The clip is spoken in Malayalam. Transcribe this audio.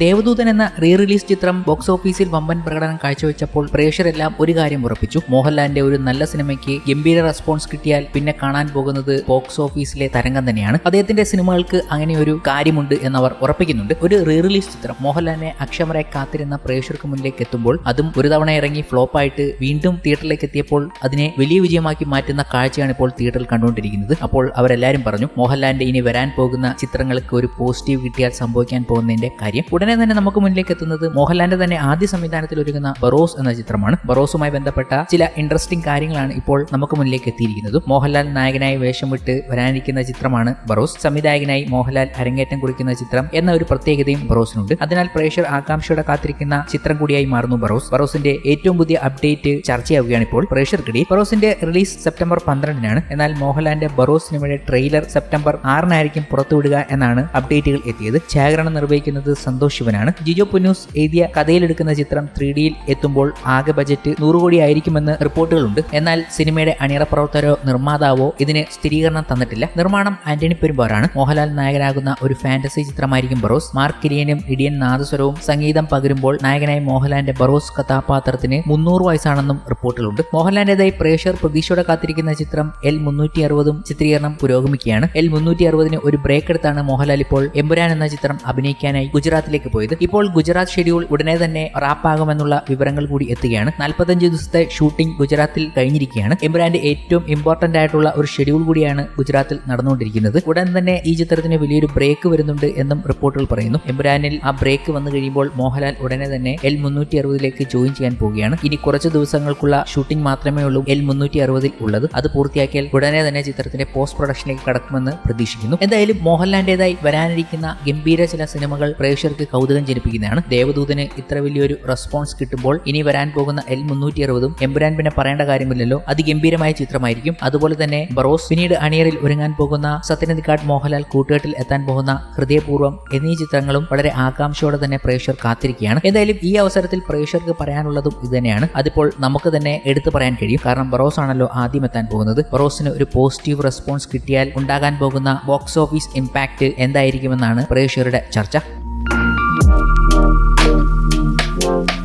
ദേവദൂതൻ എന്ന റീ റിലീസ് ചിത്രം ബോക്സ് ഓഫീസിൽ വമ്പൻ പ്രകടനം കാഴ്ചവെച്ചപ്പോൾ പ്രേക്ഷരെല്ലാം ഒരു കാര്യം ഉറപ്പിച്ചു. മോഹൻലാലിന്റെ ഒരു നല്ല സിനിമയ്ക്ക് ഗംഭീര റെസ്പോൺസ് കിട്ടിയാൽ പിന്നെ കാണാൻ പോകുന്നത് ബോക്സ് ഓഫീസിലെ തരംഗം തന്നെയാണ്. അദ്ദേഹത്തിന്റെ സിനിമകൾക്ക് അങ്ങനെ ഒരു കാര്യമുണ്ട് എന്നവർ ഉറപ്പിക്കുന്നുണ്ട്. ഒരു റീ റിലീസ് ചിത്രം മോഹൻലാലിനെ അക്ഷമരായി കാത്തിരുന്ന പ്രേക്ഷകർക്ക് മുന്നിലേക്ക് എത്തുമ്പോൾ അതും ഒരു തവണ ഇറങ്ങി ഫ്ലോപ്പായിട്ട് വീണ്ടും തിയേറ്ററിലേക്ക് എത്തിയപ്പോൾ അതിനെ വലിയ വിജയമാക്കി മാറ്റുന്ന കാഴ്ചയാണ് ഇപ്പോൾ തിയേറ്ററിൽ കണ്ടുകൊണ്ടിരിക്കുന്നത്. അപ്പോൾ അവരെല്ലാവരും പറഞ്ഞു മോഹൻലാലിന്റെ ഇനി വരാൻ പോകുന്ന ചിത്രങ്ങൾക്ക് ഒരു പോസിറ്റീവ് കിട്ടിയാൽ സംഭവിക്കാൻ പോകുന്നതിന്റെ കാര്യം ഉടനെ തന്നെ നമുക്ക് മുന്നിലേക്ക് എത്തുന്നത് മോഹൻലാലിന്റെ തന്നെ ആദ്യ സംവിധാനത്തിൽ ഒരുങ്ങുന്ന ബറോസ് എന്ന ചിത്രമാണ്. ബറോസുമായി ബന്ധപ്പെട്ട ചില ഇൻട്രസ്റ്റിംഗ് കാര്യങ്ങളാണ് ഇപ്പോൾ നമുക്ക് മുന്നിലേക്ക് എത്തിയിരിക്കുന്നത്. മോഹൻലാൽ നായകനായി വേഷം വിട്ട് വരാനിരിക്കുന്ന ചിത്രമാണ് ബറോസ്. സംവിധായകനായി മോഹൻലാൽ അരങ്ങേറ്റം കുറിക്കുന്ന ചിത്രം എന്ന ഒരു പ്രത്യേകതയും ബറോസിനുണ്ട്. അതിനാൽ പ്രേക്ഷർ ആകാംക്ഷയോടെ കാത്തിരിക്കുന്ന ചിത്രം കൂടിയായി മാറുന്നു ബറോസ്. ബറോസിന്റെ ഏറ്റവും പുതിയ അപ്ഡേറ്റ് ചർച്ചയാവുകയാണ് ഇപ്പോൾ പ്രേക്ഷകർക്കിടയിൽ. ബറോസിന്റെ റിലീസ് സെപ്റ്റംബർ പന്ത്രണ്ടിനാണ്. എന്നാൽ മോഹൻലാലിന്റെ ബറോസ് സിനിമയുടെ ട്രെയിലർ സെപ്റ്റംബർ ആറിനായിരിക്കും പുറത്തുവിടുക എന്നാണ് അപ്ഡേറ്റുകൾ എത്തിയത്. ഛായാഗ്രഹണം നിർവഹിക്കുന്നത് സന്തോഷ് ശിവനാണ്. ജിജോ പുന്നൂസ് എഴുതിയ കഥയിലെടുക്കുന്ന ചിത്രം ത്രീ ഡിയിൽ എത്തുമ്പോൾ ആകെ ബജറ്റ് നൂറ് കോടി ആയിരിക്കുമെന്ന് റിപ്പോർട്ടുകളുണ്ട്. എന്നാൽ സിനിമയുടെ അണിയറ പ്രവർത്തകരോ നിർമ്മാതാവോ ഇതിന് സ്ഥിരീകരണം തന്നിട്ടില്ല. നിർമ്മാണം ആന്റണി പെരുമ്പാറാണ്. മോഹൻലാൽ നായകനാകുന്ന ഒരു ഫാന്റസി ചിത്രമായിരിക്കും ബറോസ്. മാർക്ക് കിരിയനും ഇടിയൻ നാദസ്വരവും സംഗീതം പകരുമ്പോൾ നായകനായ മോഹൻലാലിന്റെ ബറോസ് കഥാപാത്രത്തിന് മുന്നൂറ് വയസ്സാണെന്നും റിപ്പോർട്ടുകളുണ്ട്. മോഹൻലാലിന്റേതായി പ്രേക്ഷകർ പ്രതീക്ഷയോടെ കാത്തിരിക്കുന്ന ചിത്രം എൽ മുന്നൂറ്റി അറുപതും ചിത്രീകരണം പുരോഗമിക്കുകയാണ്. എൽ മുന്നൂറ്റി അറുപതിന് ഒരു ബ്രേക്ക് എടുത്താണ് മോഹൻലാൽ ഇപ്പോൾ എമ്പുരാൻ എന്ന ചിത്രം അഭിനയിക്കാനായി ഗുജറാത്തിലേക്ക് പോയത്. ഇപ്പോൾ ഗുജറാത്ത് ഷെഡ്യൂൾ ഉടനെ തന്നെ റാപ്പാകുമെന്നുള്ള വിവരങ്ങൾ കൂടി എത്തുകയാണ്. നാൽപ്പത്തഞ്ച് ദിവസത്തെ ഷൂട്ടിംഗ് ഗുജറാത്തിൽ കഴിഞ്ഞിരിക്കുകയാണ്. എമ്പുരാന്റെ ഏറ്റവും ഇമ്പോർട്ടന്റ് ആയിട്ടുള്ള ഒരു ഷെഡ്യൂൾ കൂടിയാണ് ഗുജറാത്തിൽ നടന്നുകൊണ്ടിരിക്കുന്നത്. ഉടൻ തന്നെ ഈ ചിത്രത്തിന് വലിയൊരു ബ്രേക്ക് വരുന്നുണ്ട് എന്നും റിപ്പോർട്ടുകൾ പറയുന്നു. എംബ്രാനിൽ ആ ബ്രേക്ക് വന്നു കഴിയുമ്പോൾ മോഹൻലാൽ ഉടനെ തന്നെ എൽ മുന്നൂറ്റി അറുപതിലേക്ക് ജോയിൻ ചെയ്യാൻ പോവുകയാണ്. ഇനി കുറച്ച് ദിവസങ്ങൾക്കുള്ള ഷൂട്ടിംഗ് മാത്രമേ ഉള്ളൂ എൽ മുന്നൂറ്റി അറുപതിൽ ഉള്ളത്. അത് പൂർത്തിയാക്കിയാൽ ഉടനെ തന്നെ ചിത്രത്തിന്റെ പോസ്റ്റ് പ്രൊഡക്ഷനിലേക്ക് കടക്കുമെന്ന് പ്രതീക്ഷിക്കുന്നു. എന്തായാലും മോഹൻലാലിന്റേതായി വരാനിരിക്കുന്ന ഗംഭീര ചില സിനിമകൾ പ്രേക്ഷകർക്ക് കൗതുകം ജനിപ്പിക്കുന്നതാണ്. ദേവദൂതന് ഇത്ര വലിയൊരു റെസ്പോൺസ് കിട്ടുമ്പോൾ ഇനി വരാൻ പോകുന്ന എൽ മുന്നൂറ്റി അറുപതും എമ്പുരാൻ പിന്നെ പറയേണ്ട കാര്യമില്ലല്ലോ. അതിഗംഭീരമായ ചിത്രമായിരിക്കും. അതുപോലെ തന്നെ ബറോസ് പിന്നീട് അണിയറിൽ ഒരുങ്ങാൻ പോകുന്ന സത്യനന്ദിക്കാട് മോഹൻലാൽ കൂട്ടുകെട്ടിൽ എത്താൻ പോകുന്ന ഹൃദയപൂർവം എന്നീ ചിത്രങ്ങളും വളരെ ആകാംക്ഷയോടെ തന്നെ പ്രേക്ഷകർ കാത്തിരിക്കുകയാണ്. എന്തായാലും ഈ അവസരത്തിൽ പ്രേക്ഷകർക്ക് പറയാനുള്ളതും ഇത് തന്നെയാണ് അതിപ്പോൾ നമുക്ക് തന്നെ എടുത്തു പറയാൻ കഴിയും. കാരണം ബറോസ് ആണല്ലോ ആദ്യം എത്താൻ പോകുന്നത്. ബറോസിന് ഒരു പോസിറ്റീവ് റെസ്പോൺസ് കിട്ടിയാൽ ഉണ്ടാകാൻ പോകുന്ന ബോക്സ് ഓഫീസ് ഇമ്പാക്ട് എന്തായിരിക്കുമെന്നാണ് പ്രേക്ഷകരുടെ ചർച്ച. Whoa.